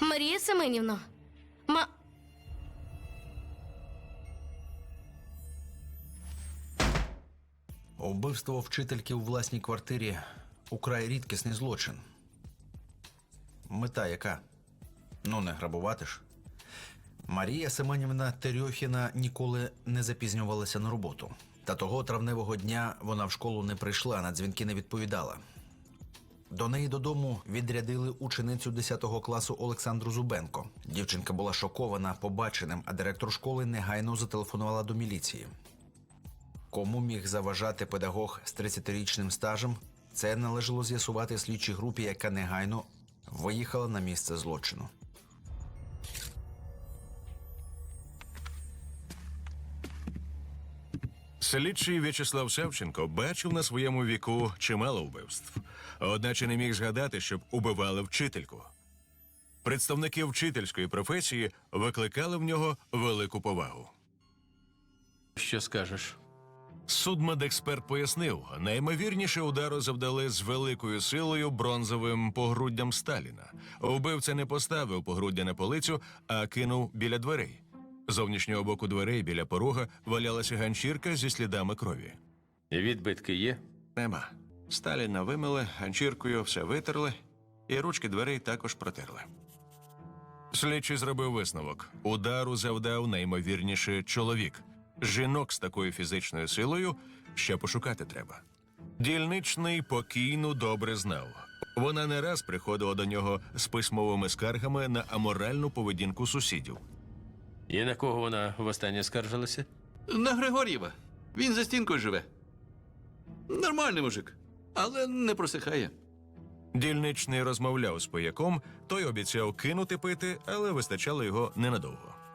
Марія Семенівно. Ма. Вбивство вчительки у власній квартирі украй рідкісний злочин. Мета яка? Ну, не грабувати ж. Марія Семенівна Терьохіна ніколи не запізнювалася на роботу. Та того травневого дня вона в школу не прийшла, на дзвінки не відповідала. До неї додому відрядили ученицю 10 класу Олександру Зубенко. Дівчинка була шокована побаченим, а директор школи негайно зателефонувала до міліції. Кому міг заважати педагог з 30-річним стажем, це належало з'ясувати слідчій групі, яка негайно виїхала на місце злочину. Слідчий В'ячеслав Савченко бачив на своєму віку чимало вбивств, одначе не міг згадати, щоб убивали вчительку. Представники вчительської професії викликали в нього велику повагу. Що скажеш? Судмедексперт пояснив, наймовірніше удару завдали з великою силою бронзовим погруддям Сталіна. Вбивця не поставив погруддя на полицю, а кинув біля дверей. Зовнішнього боку дверей біля порога валялася ганчірка зі слідами крові. Відбитки є? Нема. Сталіна вимили, ганчіркою все витерли, і ручки дверей також протерли. Слідчий зробив висновок: удару завдав наймовірніше чоловік. Жінок з такою фізичною силою ще пошукати треба. Дільничний покійну добре знав. Вона не раз приходила до нього з письмовими скаргами на аморальну поведінку сусідів. І на кого вона востаннє скаржилася? На Григор'єва. Він за стінкою живе. Нормальний мужик, але не просихає. Дільничний розмовляв з пояком, той обіцяв кинути пити, але вистачало його ненадовго.